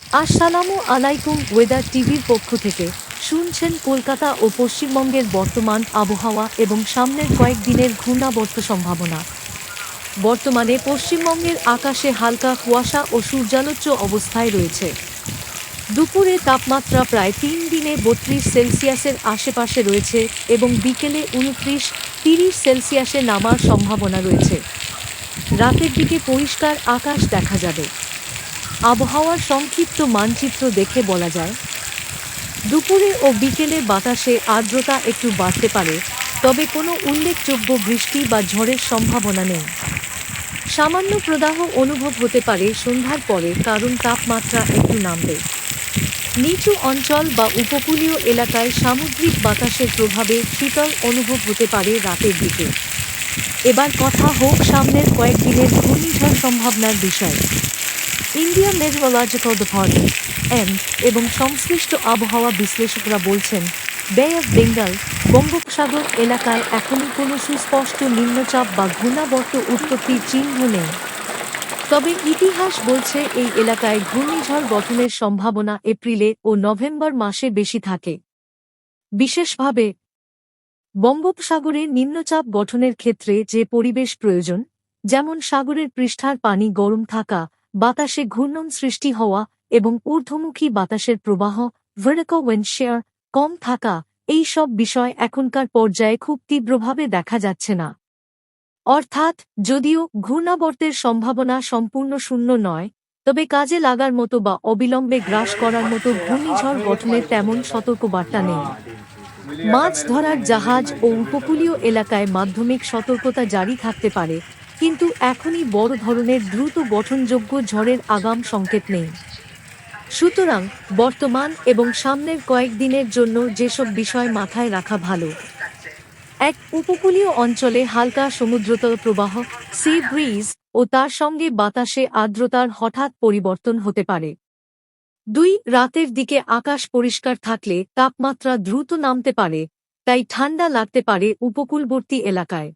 আসসালামু আলাইকুম ওয়েদার টিভির পক্ষ থেকে শুনছেন কলকাতা ও পশ্চিমবঙ্গের বর্তমান আবহাওয়া এবং সামনের কয়েকদিনের ঘূর্ণাবর্ত সম্ভাবনা। বর্তমানে পশ্চিমবঙ্গের আকাশে হালকা কুয়াশা ও সূর্যালোচ্য অবস্থায় রয়েছে। দুপুরে তাপমাত্রা প্রায় তিন দিনে বত্রিশ সেলসিয়াসের আশেপাশে রয়েছে এবং বিকেলে উনত্রিশ, তিরিশ সেলসিয়াসে নামার সম্ভাবনা রয়েছে। রাতের দিকে পরিষ্কার আকাশ দেখা যাবে। আবহাওয়ার সংক্ষিপ্ত মানচিত্র দেখে বলা যায়, দুপুরে ও বিকেলে বাতাসে আর্দ্রতা একটু বাড়তে পারে, তবে কোনো উল্লেখযোগ্য বৃষ্টি বা ঝড়ের সম্ভাবনা নেই। সামান্য প্রদাহ অনুভব হতে পারে সন্ধ্যার পরে, কারণ তাপমাত্রা একটু নামবে। নিচু অঞ্চল বা উপকূলীয় এলাকায় সামুদ্রিক বাতাসের প্রভাবে শীতল অনুভব হতে পারে রাতের দিকে। এবার কথা হোক সামনের কয়েকদিনের ঘূর্ণিঝড় সম্ভাবনার বিষয়ে। ইন্ডিয়ান মেট্রোলজিক্যাল ডিপার্টমেন্ট এম এবং সংশ্লিষ্ট আবহাওয়া বিশ্লেষকরা বলছেন বে অফ বেঙ্গল বঙ্গোপসাগর এলাকায় এখনই কোনো সুস্পষ্ট নিম্নচাপ বা ঘূর্ণাবর্ত উৎপত্তির চিহ্ন নেই। তবে ইতিহাস বলছে এই এলাকায় ঘূর্ণিঝড় গঠনের সম্ভাবনা এপ্রিলে ও নভেম্বর মাসে বেশি থাকে। বিশেষভাবে, বঙ্গোপসাগরে নিম্নচাপ গঠনের ক্ষেত্রে যে পরিবেশ প্রয়োজন, যেমন সাগরের পৃষ্ঠার পানি গরম থাকা বাতাসে ঘূর্ণন সৃষ্টি হওয়া এবং ঊর্ধ্বমুখী বাতাসের প্রবাহ উইন্ড কম থাকা, এই সব বিষয় এখনকার পর্যায়ে খুব তীব্রভাবে দেখা যাচ্ছে না। অর্থাৎ, যদিও ঘূর্ণাবর্তের সম্ভাবনা সম্পূর্ণ শূন্য নয়, তবে কাজে লাগার মতো বা অবিলম্বে গ্রাস করার মতো ঘূর্ণিঝড় গঠনের তেমন সতর্কবার্তা নেই। মাছ ধরার জাহাজ ও উপকূলীয় এলাকায় মাধ্যমিক সতর্কতা জারি থাকতে পারে কিন্তু এখনই বড় ধরনের দ্রুত গঠনযোগ্য ঝড়ের আগাম সংকেত নেই। সুতরাং বর্তমান এবং সামনের কয়েকদিনের জন্য যেসব বিষয় মাথায় রাখা ভালো, এক উপকূলীয় অঞ্চলে হালকা সমুদ্রতল প্রবাহ, সি ব্রিজ ও তার সঙ্গে বাতাসে আর্দ্রতার হঠাৎ পরিবর্তন হতে পারে। দুই, রাতের দিকে আকাশ পরিষ্কার থাকলে তাপমাত্রা দ্রুত নামতে পারে, তাই ঠান্ডা লাগতে পারে উপকূলবর্তী এলাকায়।